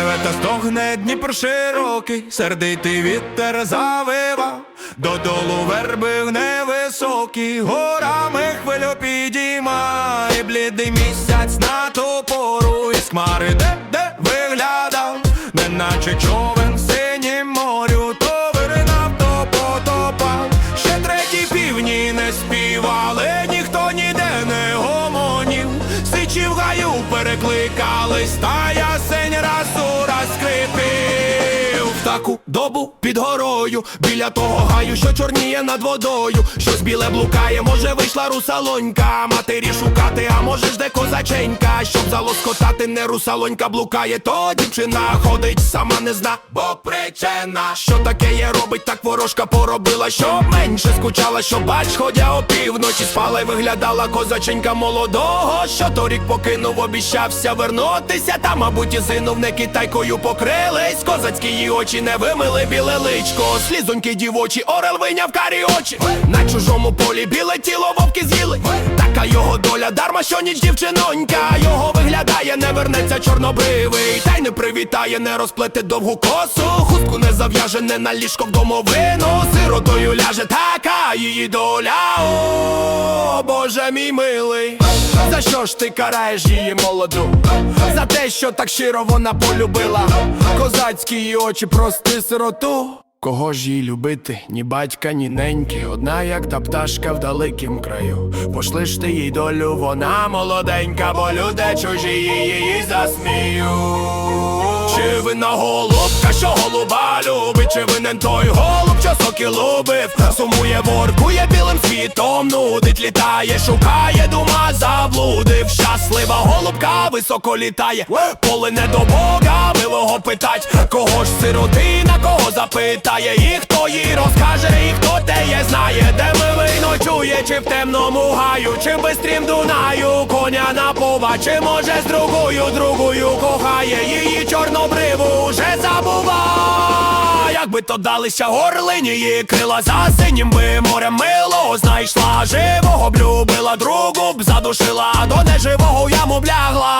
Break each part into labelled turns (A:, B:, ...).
A: Стогне Дніпр широкий, сердитий вітер завива, додолу верби невисокі, горами хвилю підіймає блідий місяць на ту пору із хмари, де, де виглядав, неначе човен в синім морю, то виринав, то потопав. Ще треті півні не співали, ніхто ніде не гомонів. Сичі в гаю перекликались, та ясень раз таку добу під горою, біля того гаю, що чорніє над водою. Щось біле блукає, може вийшла русалонька. Матері шукати, а може ж де козаченька. Щоб залоскотати, не русалонька блукає, то дівчина ходить, сама не зна, бо причина. Що таке є робить, так ворожка поробила, щоб менше скучала, що бач, ходя опівночі спала й виглядала козаченька молодого, що торік покинув, обіщався вернутися. Та, мабуть, і зинув не китайкою покрились. Козацькі її очі не вимили біле личко. Слізоньки дівочі, орел виняв карі очі. На чужому полі біле тіло вовки з'їли. Така його доля, дарма, що ніч дівчинонька. Його виглядає, не вернеться чорнобривий. Та й не привітає, не розплете довгу косу. Хустку не зав'яже, не на ліжко в домовину. Сиротою ляже, така її доля. О, Боже мій милий. Що ж ти караєш її молоду? За те, що так щиро вона полюбила. Козацькі її очі прости сироту. Кого ж їй любити, ні батька, ні неньки, одна, як та пташка в далекім краю. Пошли ж ти їй долю, вона молоденька, бо люди чужі її засміють. Чи вина голубка, що голуба любить, чи винен той голуб, що соки лубив, сумує, воркує білим світом, нудить, літає, шукає, дума заблудив. Щаслива голубка високо літає, поле не до Бога, милого питать, кого ж сиротина, запитає, і хто їй розкаже, і хто теє знає, де милий ночує, чи в темному гаю, чи бистрім Дунаю, коня напова, чи може з другою, другою кохає, її чорнобриву вже забува. Якби то далися горлині, її крила за синім би морем мило знайшла живого б любила, другу б задушила, до неживого яму блягла.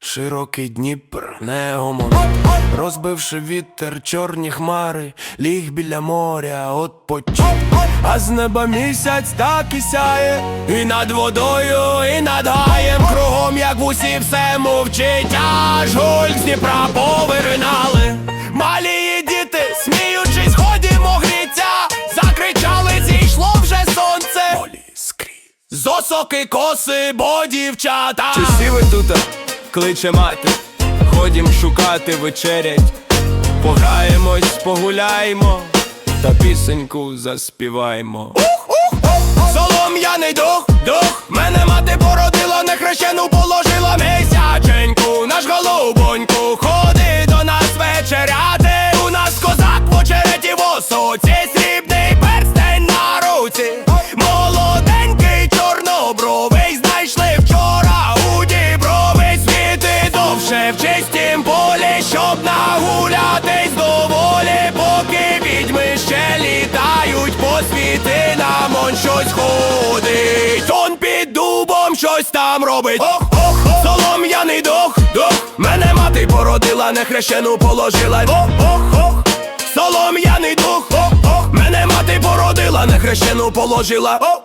A: широкий Дніпр, не гомон. Розбивши вітер, чорні хмари, ліг біля моря, от почив. А з неба місяць так і сяє, і над водою, і над гаєм кругом, як в усі все мовчить, аж гуль з Дніпра повиринали. Малі діти, сміючись, ходімо гріться, закричали, зійшло вже сонце. Молі скрізь. Зосоки коси, бо дівчата.
B: Чи всі ви тут кличе мати? Ходім шукати вечерять, пограємось, погуляємо, та пісеньку заспіваємо.
A: Солом'яний дух, дух, мене мати породила, не хрещену щось ходить. Он під дубом щось там робить. Ох, ох, ох, солом'яний дух, дух. Мене мати породила, не хрещену положила. Ох, ох, ох, солом'яний дух, ох, ох. Мене мати породила, не хрещену положила. Ох,